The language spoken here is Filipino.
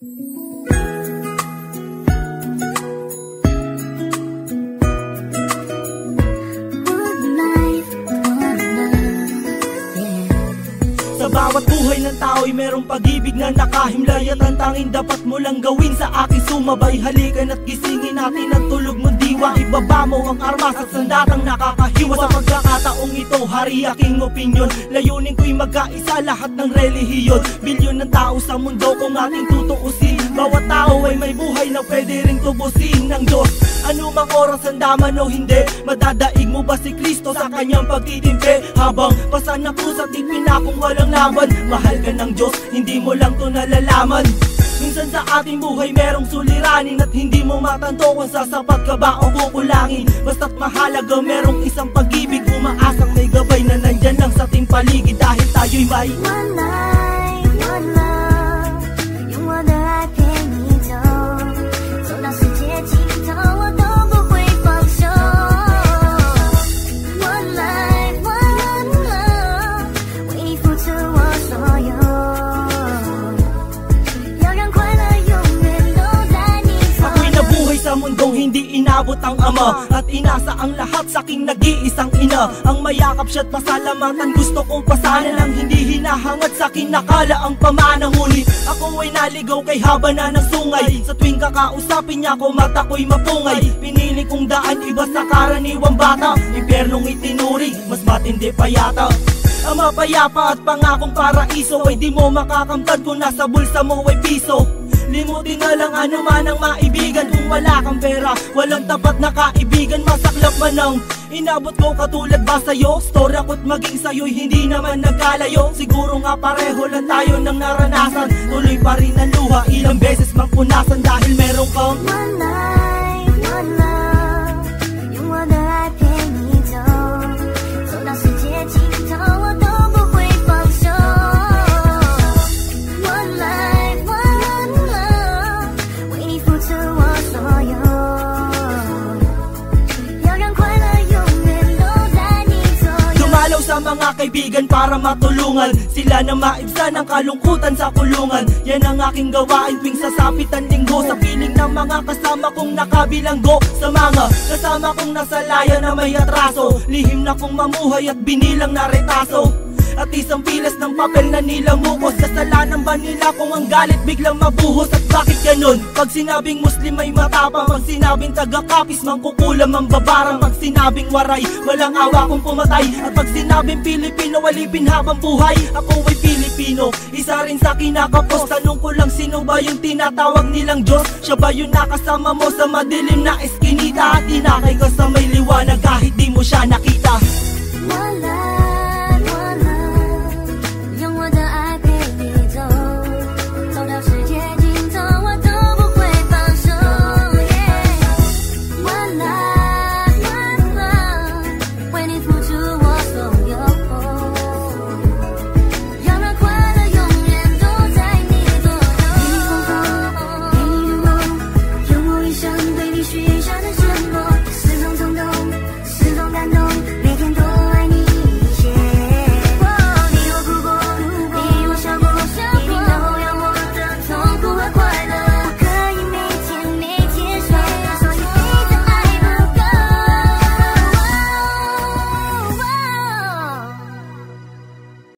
bawat buhay ng tao'y merong pag-ibig na nakahimlay At ang tanging dapat mo lang gawin sa akin sumabay. Halikan at gisingin natin ang tulog mong diwa. Ibaba mo ang armas at sandatang nakakahiwa Sa pagkakataong ito, hari aking opinyon. Layunin ko'y magkaisa lahat ng relihiyon. Bilyon ng tao sa mundo kung ating tutuusin. Bawat tao ay may buhay na pwede rin tubusin ng Diyos. Ano mang oras ang daman o hindi Madadaig mo ba si Kristo sa kanyang pagtitimpe Habang pasan na pusa tipin na kung walang laban Mahal ka ng Diyos, hindi mo lang to nalalaman. Minsan sa ating buhay merong suliranin At hindi mo matanto kung sasapat ka ba o kukulangin Basta't mahalaga merong isang pag-ibig paligid Dahil tayo'y may One inabot ang ama At inasa ang lahat sa aking nag-iisang ina. Ang mayakap siya't pasalamatan Gusto kong pasanan ang hindi hinahangat sa akin Nakala ang pamana. Ngunit ako ay naligaw kay haba na ng sungay. Sa tuwing kakausapin niya ko mata ko'y mapungay. Pinili kong daan iba sa karaniwang bata. Impyernong itinuring mas matindi pa yata. Ang mapayapa at pangakong paraiso Ay di mo makakamtad kung nasa bulsa mo ay piso Limutin na lang ano man ang maibigan. Kung wala kang pera, walang tapat na kaibigan. Masaklap man ang inabot ko katulad ba sa'yo? Story ako't maging sa'yo'y hindi naman nagkalayo. Siguro nga pareho lang tayo ng naranasan. Tuloy pa rin ang luha, ilang beses mang punasan. Dahil meron kang One life, one love，mga kaibigan para matulungan. Sila na maibsan ang kalungkutan sa kulungan. Yan ang aking gawain tuwing sasapit ang linggo. Sa piling ng mga kasama kong nakabilanggo. Sa mga kasama kong nasa laya na may atraso. Lihim na kong mamuhay at binilang na retaso at isang pilas ng papel na nilamukos. Kasalanan ba nila kung ang galit biglang mabuhos? At bakit ganun? Pag sinabing Muslim ay matapang. Pag sinabing taga-kapis mangkukulam ang babarang Pag sinabing waray, walang awa kung pumatay. At pag sinabing Pilipino, walipin habang buhay. Ako ay Pilipino, isa rin sa kinakapos. Tanong ko lang sino ba yung tinatawag nilang Diyos? Siya ba yung nakasama mo sa madilim na eskinita? At inakay ka sa may liwanag kahit di mo siya nakita. Life.